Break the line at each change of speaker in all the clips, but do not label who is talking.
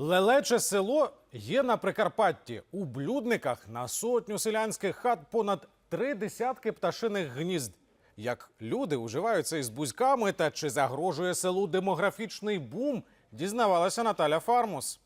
Лелече село є на Прикарпатті. У блюдниках на сотню селянських хат понад три десятки пташиних гнізд. Як люди уживаються із бузьками та чи загрожує селу демографічний бум, дізнавалася Наталя Фармус.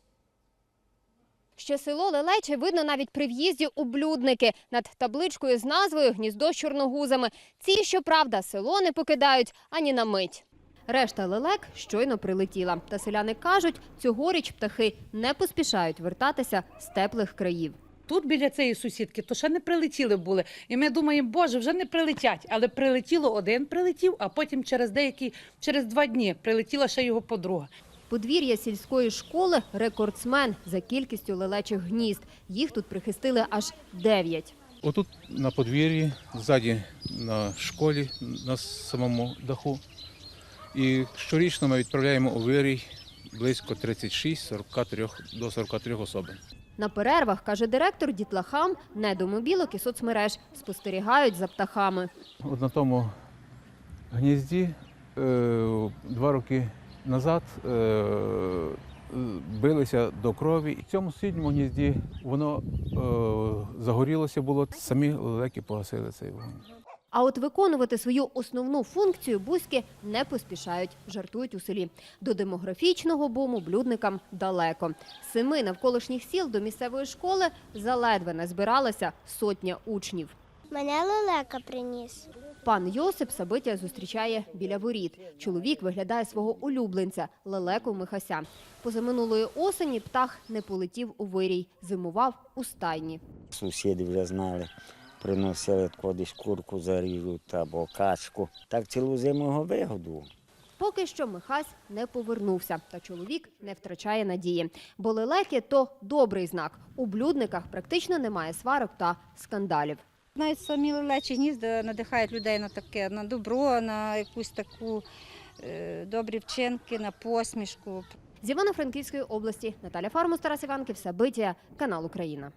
Що село Лелече видно навіть при в'їзді у блюдники над табличкою з назвою Гніздо з чорногузами. Ці, щоправда, село не покидають ані на мить. Решта лелек щойно прилетіла. Та селяни кажуть, цьогоріч птахи не поспішають вертатися з теплих країв.
Тут біля цієї сусідки, то ще не прилетіли були. І ми думаємо, боже, вже не прилетять. Але прилетіло один, прилетів, а потім через деякі, через два дні прилетіла ще його подруга.
Подвір'я сільської школи – рекордсмен за кількістю лелечих гнізд. Їх тут прихистили аж дев'ять.
Отут на подвір'ї, ззаді на школі, на самому даху. І щорічно ми відправляємо у вирій близько 36-43 до 43 особин.
На перервах, каже директор, дітлахам не до і соцмереж спостерігають за птахами.
От на тому гнізді е, два роки назад е, билися до крові. І в цьому сусідньому гнізді воно е, загорілося було, самі лелеки погасили цей вогонь.
А от виконувати свою основну функцію бузьки не поспішають, жартують у селі. До демографічного буму блюдникам далеко. З Семи навколишніх сіл до місцевої школи заледве не збиралася сотня учнів.
Мене лелека приніс.
Пан Йосип Сабитя зустрічає біля воріт. Чоловік виглядає свого улюбленця лелеку Михася. Позаминулої осені птах не полетів у вирій, зимував у стайні.
Сусіди вже знали, приносили кудись курку заріжуть або качку. Так цілу зиму його вигодував.
Поки що Михась не повернувся, та чоловік не втрачає надії. Бо лелеки – то добрий знак. У блюдниках практично немає сварок та скандалів.
Навіть самі лелечі гнізда надихають людей на таке, на добро, на якусь таку е, добрі вчинки, на посмішку.
З Івано-Франківської області Наталя Фармус, Тарас Іванків, Сабитія, канал Україна.